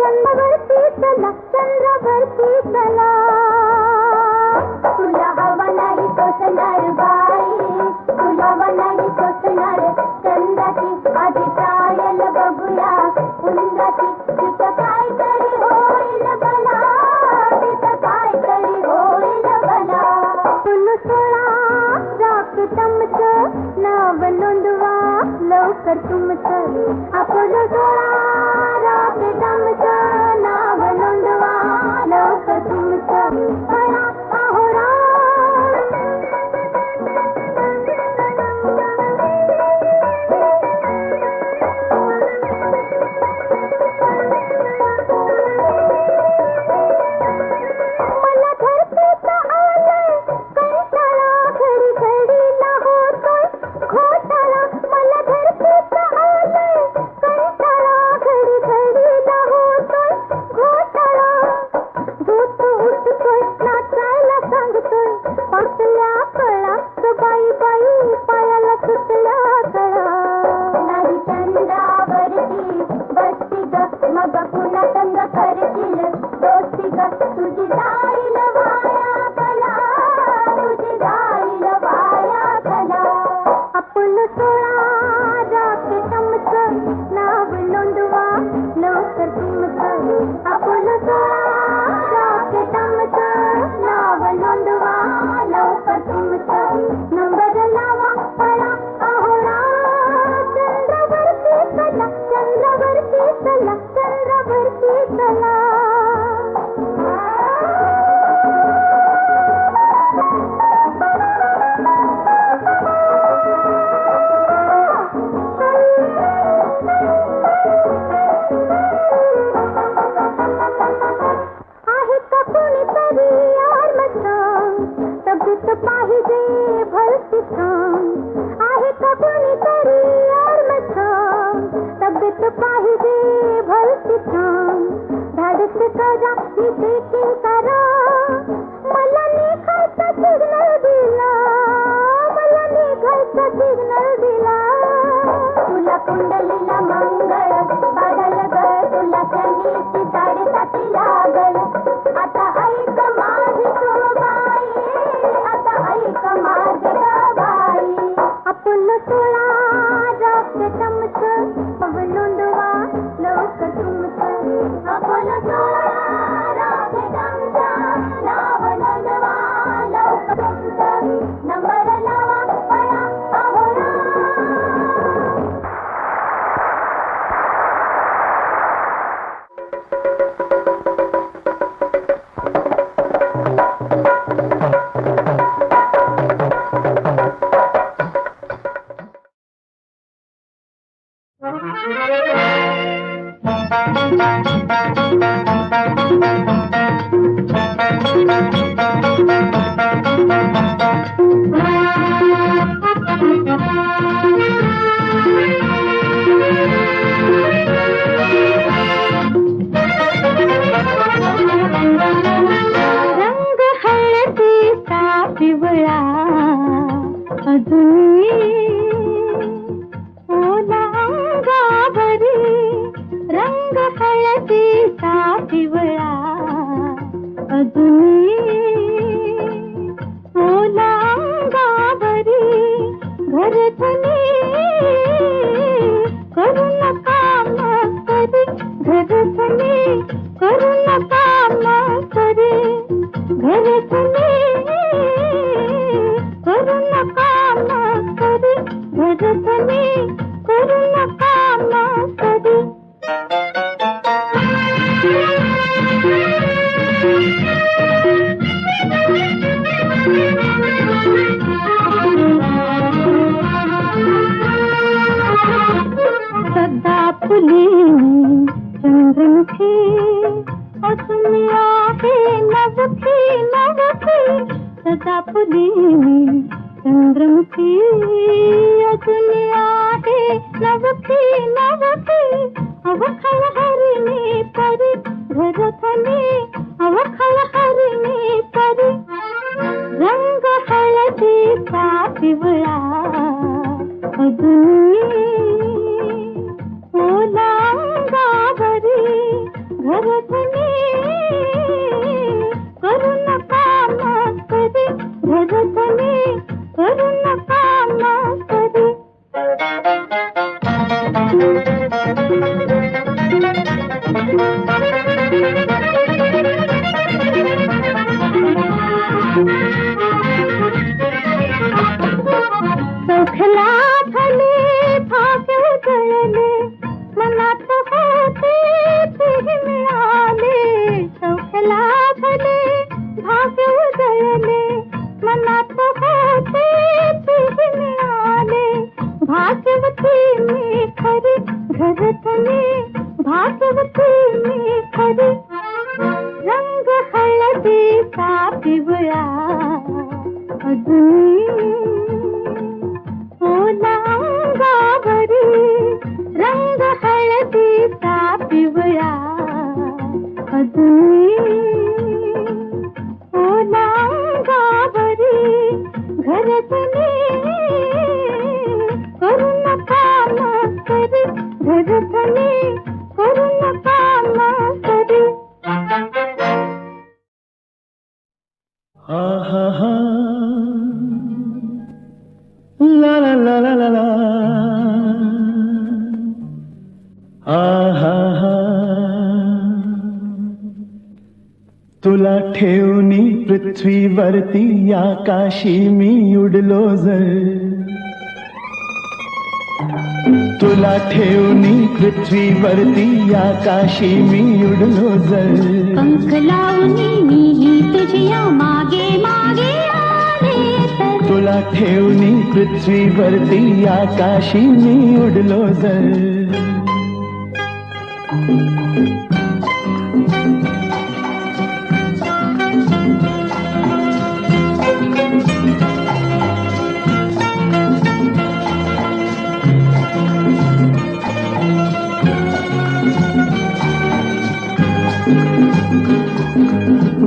चंद्रवरती चला चंद्रवरती चला तुला हवा नाही तो चला करू नका करू नका नवखी नवखी सदा फुली चंद्रमुखी असून आहे. नवखी नवखी अवखळ हरिणी. Thank you. दिवया अजून हा हा हा तुला ठेवणी पृथ्वीवरती आकाशी मी उडलो जर. तुला ठेवणी पृथ्वीवरती आकाशी मी उडलो जर. पंख लावणी मीही तुझ्या मागे मागे तुला ठेवणी पृथ्वीवरती आकाशी मी उडलो जर.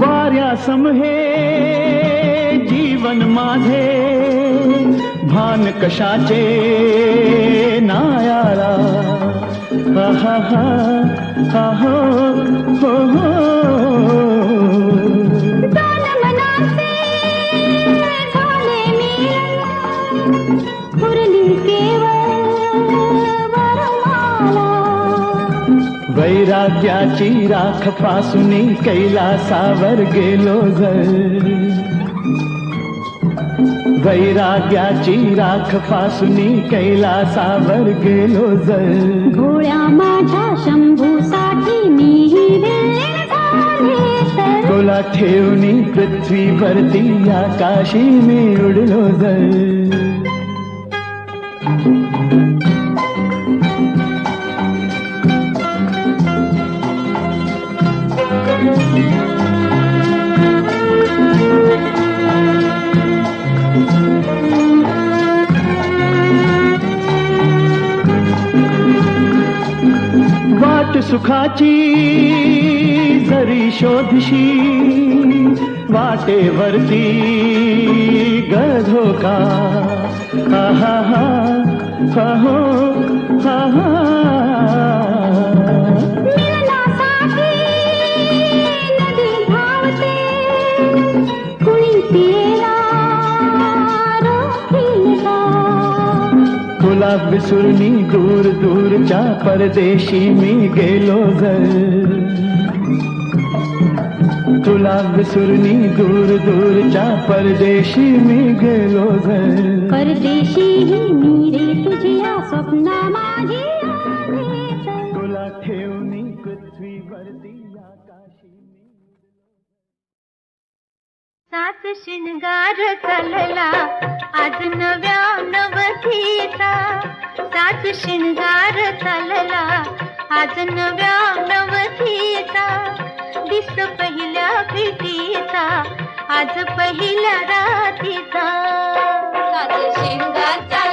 वाऱ्यासम हे जीवन माझे भान कशाचे नायाला हा हा हा हा हो हो हो दोन मनाचे झाले मिलन उरली केवळ वरमाला वैराग्याची राख फासुनी कैलासावर गेलो जर वैराग्याची राख फासुनी कैलासावर गेलो जर. भोळ्या माझ्या शंभूसाठी तर तुला ठेवणी पृथ्वीवरती आकाशी मी उडलो जर. सुखाची जरी शोधशी वाटेवरती गधोका. हा हा हा हा हो हा हा. विसुरनी दूर दूरच्या परदेशी मी गेलो जर. तुला विसुरनी दूर दूरच्या परदेशी मी गेलो जर. परदेशी ही मी रे तुझ्या स्वप्ना माझी. सात शिंगार चालला. आज नव्या नवतीचा सात शिंगार चालला. आज नव्या नवतीचा दिस पहिल्या भेटीचा आज पहिल्या रातीचा. सात शिणगार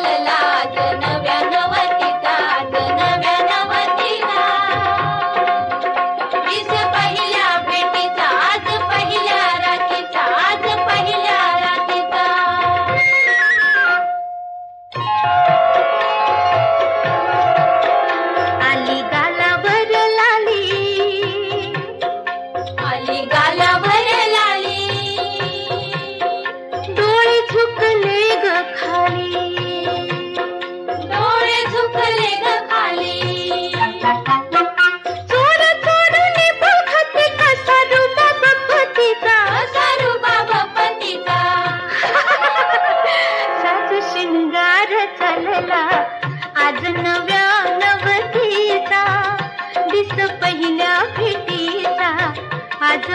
आज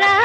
रा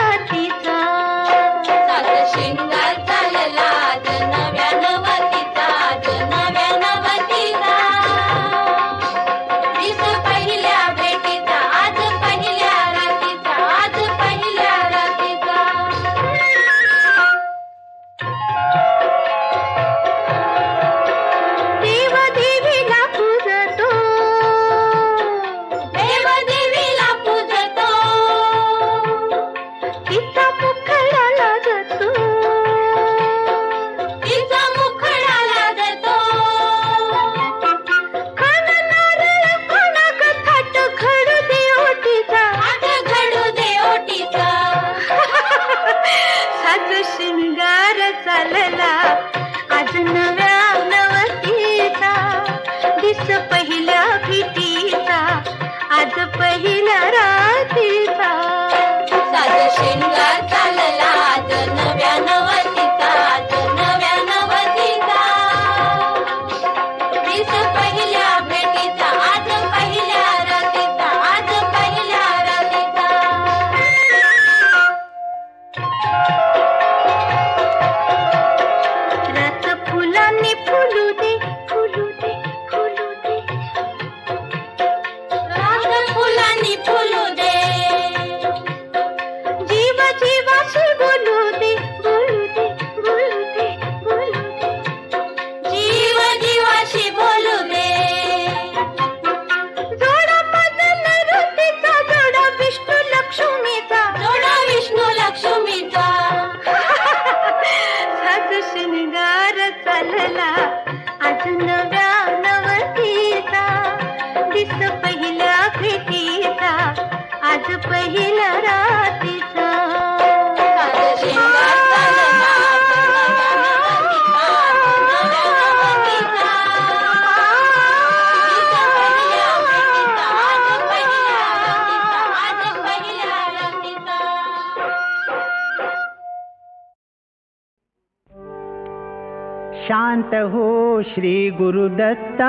शांत हो श्री गुरुदत्ता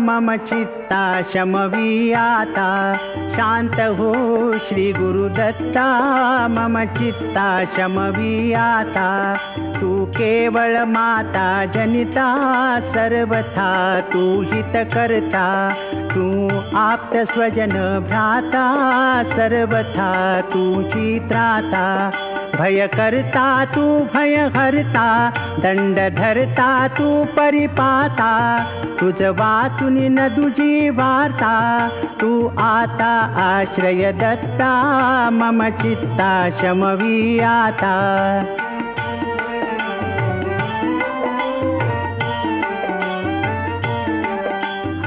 मम चित्ता शमवी आता शांत हो श्री गुरुदत्ता मम चित्ता शमवी आता तू केवळ माता जनिता सर्वथा तू हित करता तू आप्त स्वजन भ्राता सर्वथा तू चित्राता। भय करता तू भय हरता दंड धरता तू परिपाता तुझ वाचुनी न तुझी वार्ता तू आता आश्रय दत्ता मम चित्ता शमवी आता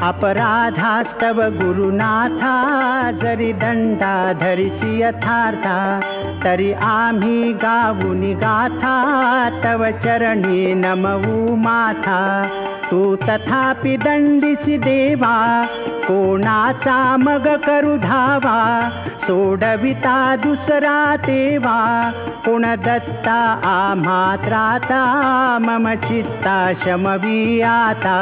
अपराधास्तव गुरुनाथा जरी दंडा धरिसी यथार्था तरी आम्ही गाऊनी गाथा तव चरणी नमवू माथा. तू तथापि दंडिसी देवा कोणाचा मग करू धावा? सोडविता दुसरा देवा कोण दत्ता आम्हा त्राता मम चित्ता शमवी आता.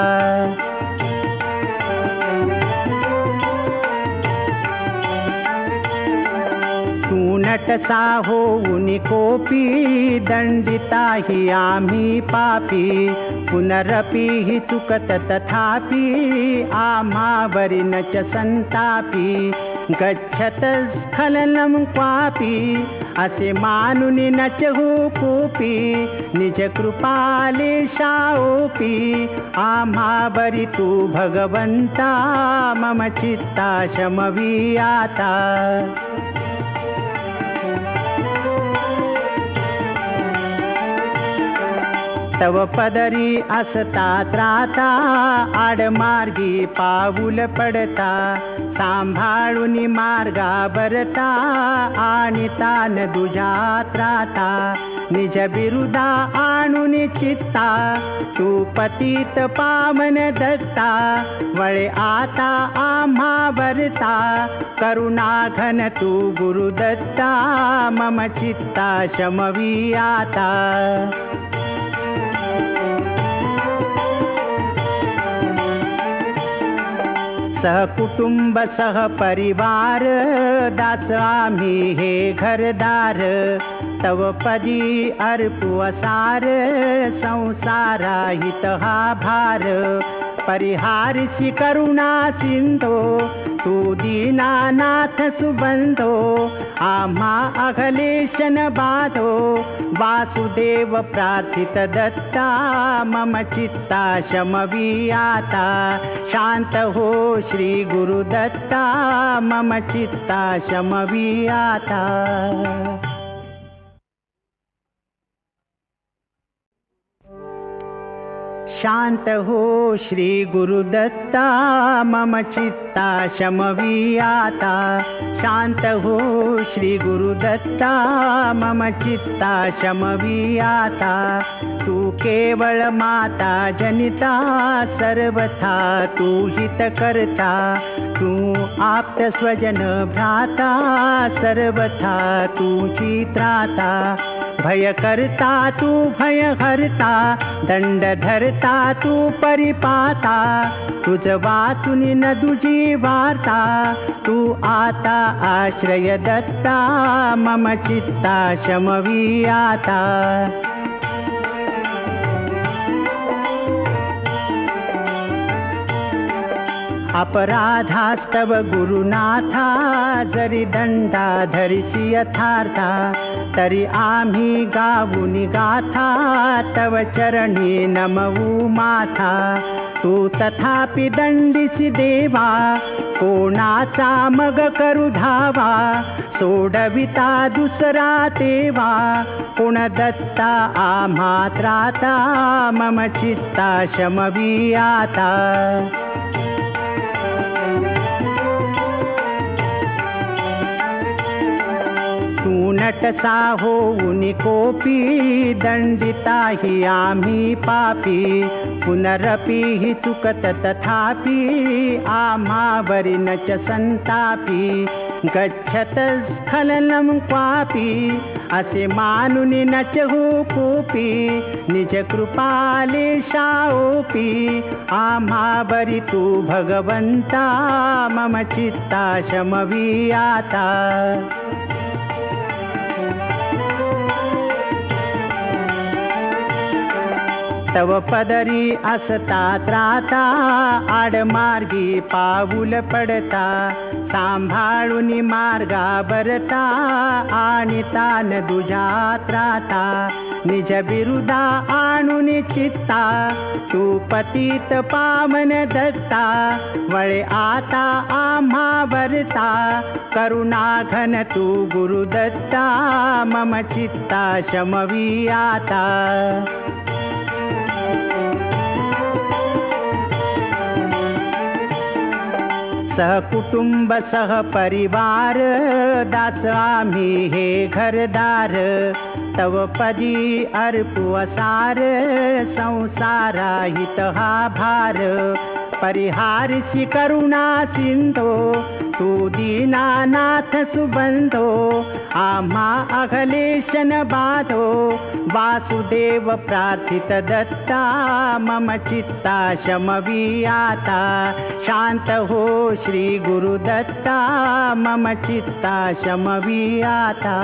कटसाहोनि कोऽपि दण्डिता हि आमी पापी। पुनरपि हि सुकत तथापि आवरि न च सन्तापि। गच्छत स्खलनं क्वापि असि मानुनि न च हो कोऽपि निजकृपालेशापि आवरि तु भगवंता मम चित्ताशमवीयाता। तव पदरी असता त्राता आडमार्गी पाऊल पडता सांभाळून मार्गा बरता आणि तान दुजा त्राता. निज बिरुदा आणून चित्ता तू पतित पावन दत्ता वळे आता आम्हा बरता करुणा घन तू गुरुदत्ता मम चित्ता शमवी आता. सहकुटुंब सहपरिवार दास आम्ही हे घरदार. तव पदी अर्पु असार संसारा हित हा भार. परिहारिषि करुणा सिन्धो तु दीनानाथ सुबन्धो आमा अखलेशन बाधो वासुदेव प्रार्थित दत्ता मम चित्ता शमवीयाता हो श्रीगुरुदत्ता मम चित्ता शमवीयाता शांत हो श्री गुरुदत्ता मम चित्ता शमवियाता शांत हो श्री गुरुदत्ता मम चित्ता शमवियाता तू। केवळ माता जनिता सर्वथा तू हित करता तू आप्त स्वजन भ्राता सर्वथा तू चित्राता। भयकर्ता तु भयहर्ता दण्डधर्ता तु परिपाता तु वा तु न तु आता आश्रय दत्ता मम चित्ता शमवीयाता अपराधास्तव गुरुनाथा जरि दण्डाधरिषि यथार्था तरी आम्ही गाऊनी गाथा तव चरणी नमवू माथा. तू तथापि दंडिसी देवा कोणाचा मग करू धावा? सोडविता दुसरा तेवा कोण दत्ता आम्हा त्राता मम चित्ता शमवी आता नटसा होऊन कोपी दंडिता हि आम्ही पापी. पुनरपि हि चुकत तथापि आम्हावरी न च संतापी. गच्छत स्खलनं क्वापि असे मानुनि न च हो कोपी. निज कृपाले शाओपी तु तू भगवंता मम चित्ता शमवी आता. तव पदरी असता त्राता आडमार्गी पाऊल पडता. सांभाळून मार्गा बरता आणि तान दुजा त्राता. निज बिरुदा आणून चित्ता तू पतित पावन दत्ता. वळे आता आम्हा बरता करुणा घन तू गुरुदत्ता. मम चित्ता शमवी आता. सहकुटुंब सहपरिवार दास आम्ही हे घरदार तव पदी अर्पू असार संसारा हित हा भार परिहारिषि करुणा सिन्धो तु दीनानाथ सुबन्धो आमा अखलेशन बाधो वासुदेव प्रार्थित दत्ता मम चित्ता शमवीयाता हो श्रीगुरुदत्ता मम चित्ता शमवीयाता